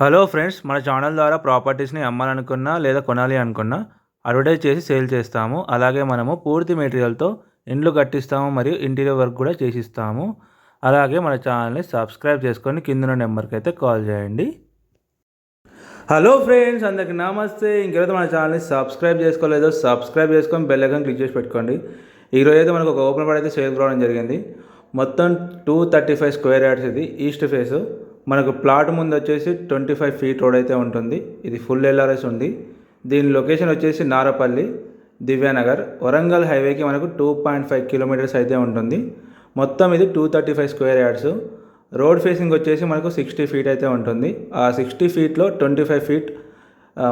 Hello friends మన channel ద్వారా ప్రాపర్టీస్ని అమ్మాలనుకున్నా లేదా కొనాలి అనుకున్నా అడ్వర్టైజ్ చేసి సేల్ చేస్తాము. అలాగే మనము పూర్తి మెటీరియల్తో ఇండ్లు కట్టిస్తాము మరియు ఇంటీరియర్ వర్క్ కూడా చేసిస్తాము. అలాగే మన ఛానల్ని సబ్స్క్రైబ్ చేసుకొని కింద నెంబర్కి అయితే కాల్ చేయండి. హలో ఫ్రెండ్స్ అందరికి నమస్తే. ఇంకెవరైతే మన ఛానల్ని సబ్స్క్రైబ్ చేసుకోలేదో సబ్స్క్రైబ్ చేసుకొని బెల్ ఐకాన్ క్లిక్ చేసి పెట్టుకోండి. ఈరోజు అయితే మనకు ఒక ఓపెన్ పడైతే సేల్ రావడం జరిగింది. మొత్తం two thirty five square yards ఇది ఈస్ట్ ఫేసు మనకు ప్లాట్ ముందు వచ్చేసి ట్వంటీ ఫైవ్ ఫీట్ రోడ్ అయితే ఉంటుంది. ఇది ఫుల్ ఎల్ఆర్ఎస్ ఉంది. దీని లొకేషన్ వచ్చేసి నారపల్లి దివ్యానగర్. వరంగల్ హైవేకి మనకు టూ పాయింట్ ఫైవ్ కిలోమీటర్స్ అయితే ఉంటుంది. మొత్తం ఇది two thirty five square yards. Road facing వచ్చేసి మనకు సిక్స్టీ ఫీట్ అయితే ఉంటుంది. ఆ సిక్స్టీ ఫీట్లో ట్వంటీ ఫైవ్ ఫీట్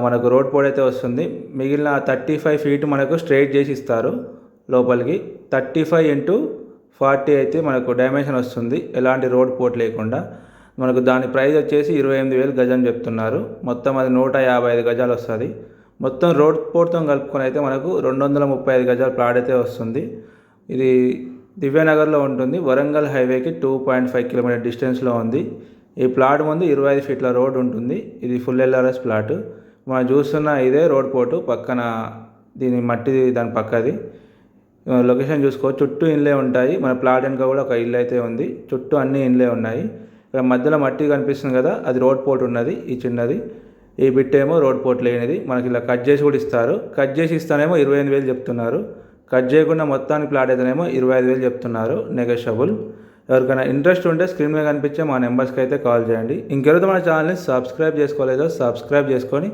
మనకు రోడ్ పోడ్ అయితే వస్తుంది. మిగిలిన థర్టీ ఫైవ్ ఫీట్ మనకు స్ట్రైట్ చేసి ఇస్తారు లోపలికి. థర్టీ ఫైవ్ ఇంటూ ఫార్టీ అయితే మనకు డైమెన్షన్ వస్తుంది. ఎలాంటి రోడ్ పోట్ లేకుండా. మనకు దాని ప్రైస్ వచ్చేసి ఇరవై ఎనిమిది వేలు గజం చెప్తున్నారు. మొత్తం అది నూట యాభై ఐదు గజాలు వస్తుంది. మొత్తం రోడ్ పోర్ట్తో కలుపుకొని అయితే మనకు రెండు వందల ముప్పై ఐదు గజాల ప్లాట్ అయితే వస్తుంది. ఇది దివ్యానగర్లో ఉంటుంది. వరంగల్ హైవేకి టూ పాయింట్ ఫైవ్ కిలోమీటర్ డిస్టెన్స్లో ఉంది. ఈ ప్లాట్ ముందు ఇరవై ఐదు ఫీట్ల రోడ్ ఉంటుంది. ఇది ఫుల్ ఎల్ఆర్ఎస్ ప్లాట్. మనం చూస్తున్న ఇదే రోడ్ పోర్టు పక్కన దీని మట్టి దాని పక్కది. లొకేషన్ చూసుకో. చుట్టూ ఇండ్లే ఉంటాయి. మన ప్లాట్ వెనుక కూడా ఒక ఇల్లు అయితే ఉంది. చుట్టూ అన్ని ఇండ్లే ఉన్నాయి. ఇక్కడ మధ్యలో మట్టి కనిపిస్తుంది కదా అది రోడ్ పోర్ట్ ఉన్నది ఈ చిన్నది. ఈ బిట్ ఏమో రోడ్ పోర్ట్ లేనిది. మనకి ఇలా కట్ చేసి కూడా ఇస్తారు. కట్ చేసి ఇస్తానేమో ఇరవై ఎనిమిది వేలు చెప్తున్నారు. కట్ చేయకుండా మొత్తానికి ప్లాట్ అయితేనేమో ఇరవై ఐదు వేలు చెప్తున్నారు నెగోషియబుల్. ఎవరికైనా ఇంట్రెస్ట్ ఉంటే స్క్రీన్ మీద కనిపించే మా నెంబర్స్కి అయితే కాల్ చేయండి. ఇంకెవరైతే మన ఛానల్ని సబ్స్క్రైబ్ చేసుకోలేదో సబ్స్క్రైబ్ చేసుకొని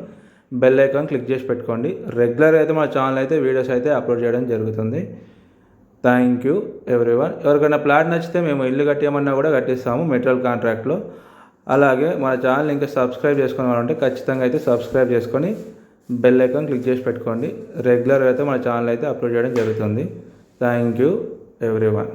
బెల్ ఐకాన్ క్లిక్ చేసి పెట్టుకోండి. రెగ్యులర్ అయితే మన ఛానల్ అయితే వీడియోస్ అయితే అప్లోడ్ చేయడం జరుగుతుంది. థ్యాంక్ యూ ఎవ్రీవన్ ఎవరికైనా ప్లాట్ నచ్చితే మేము ఇల్లు కట్టేయమన్నా కూడా కట్టిస్తాము మెటీరియల్ కాంట్రాక్ట్లో. అలాగే మన ఛానల్ ఇంకా సబ్స్క్రైబ్ చేసుకునే వాళ్ళంటే ఖచ్చితంగా అయితే సబ్స్క్రైబ్ చేసుకొని బెల్ ఐకాన్ క్లిక్ చేసి పెట్టుకోండి. రెగ్యులర్ అయితే మన ఛానల్ అయితే అప్లోడ్ చేయడం జరుగుతుంది. Thank you everyone